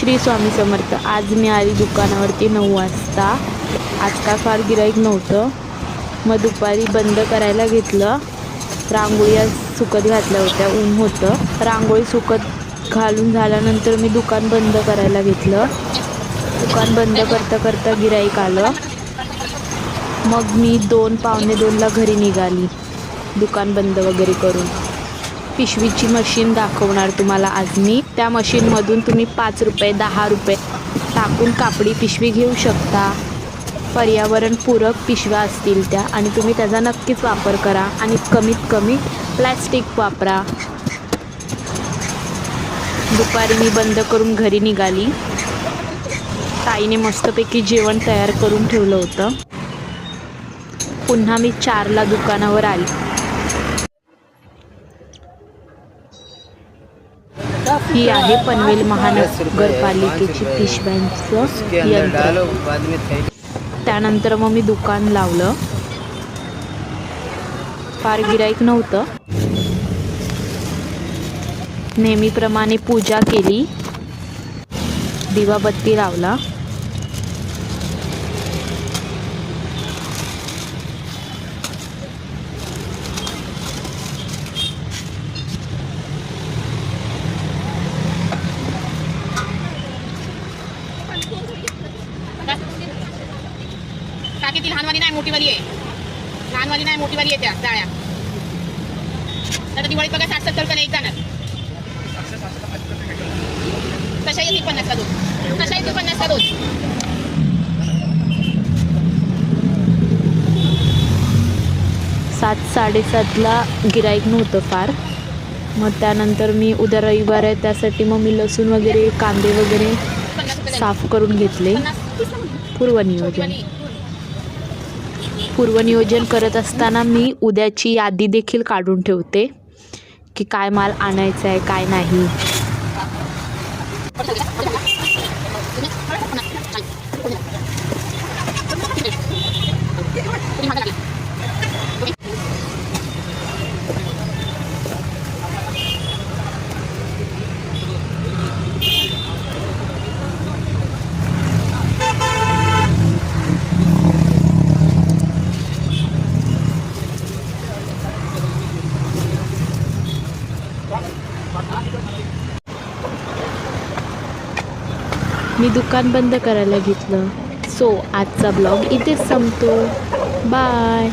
श्री स्वामी समर्थ. आज मी आली दुकानावरती नऊ वाजता. आज का फार गिराईक नव्हतं. मग दुपारी बंद करायला घेतलं. रांगोळी आज सुकत घातल्या होत्या ऊन होतं. रांगोळी सुकत घालून झाल्यानंतर मी दुकान बंद करायला घेतलं. दुकान बंद करता करता गिराईक आलं. मग मी दोन पावणे दोनला घरी निघाली. दुकान बंद वगैरे करून. पिशवीची मशीन दाखवणार तुम्हाला आज मी. त्या मशीनमधून तुम्ही पाच रुपये दहा रुपये टाकून कापडी पिशवी घेऊ शकता. पर्यावरणपूरक पिशव्या असतील त्या आणि तुम्ही त्याचा नक्कीच वापर करा आणि कमीत कमी प्लॅस्टिक वापरा. दुपारी मी बंद करून घरी निघाली. ताईने मस्तपैकी जेवण तयार करून ठेवलं होतं. पुन्हा मी चारला दुकानावर आली. ही आहे पनवेल महानगरपालिकेची पिशव्यांचं यंत्र. त्यानंतर मग मी दुकान लावलं. फार गिराईक नव्हतं. नेहमीप्रमाणे पूजा केली. दिवाबत्ती लावला. टाकी ती लहानवाली नाही मोठीवाली आहे. लहानवाली नाही मोठीवाली आहे त्या जाळ्या. आता दिवाळीत बघा साठ सत्तर रुपये एक जाणार. कशा येतील पन्नास का दोन कशा येतील पन्नास का दोन सात साडेसातला गिराईक नव्हतं फार. मग त्यानंतर मी उद्या रविवार आहे त्यासाठी मग मी लसूण वगैरे कांदे वगैरे साफ करून घेतले. पन्नास. पूर्वनियोजन पूर्वनियोजन करत असताना मी उद्याची यादी देखील काढून ठेवते की काय माल आणायचा आहे काय नाही. मी दुकान बंद करायला घेतलं. सो आजचा ब्लॉग इथेच संपतो. बाय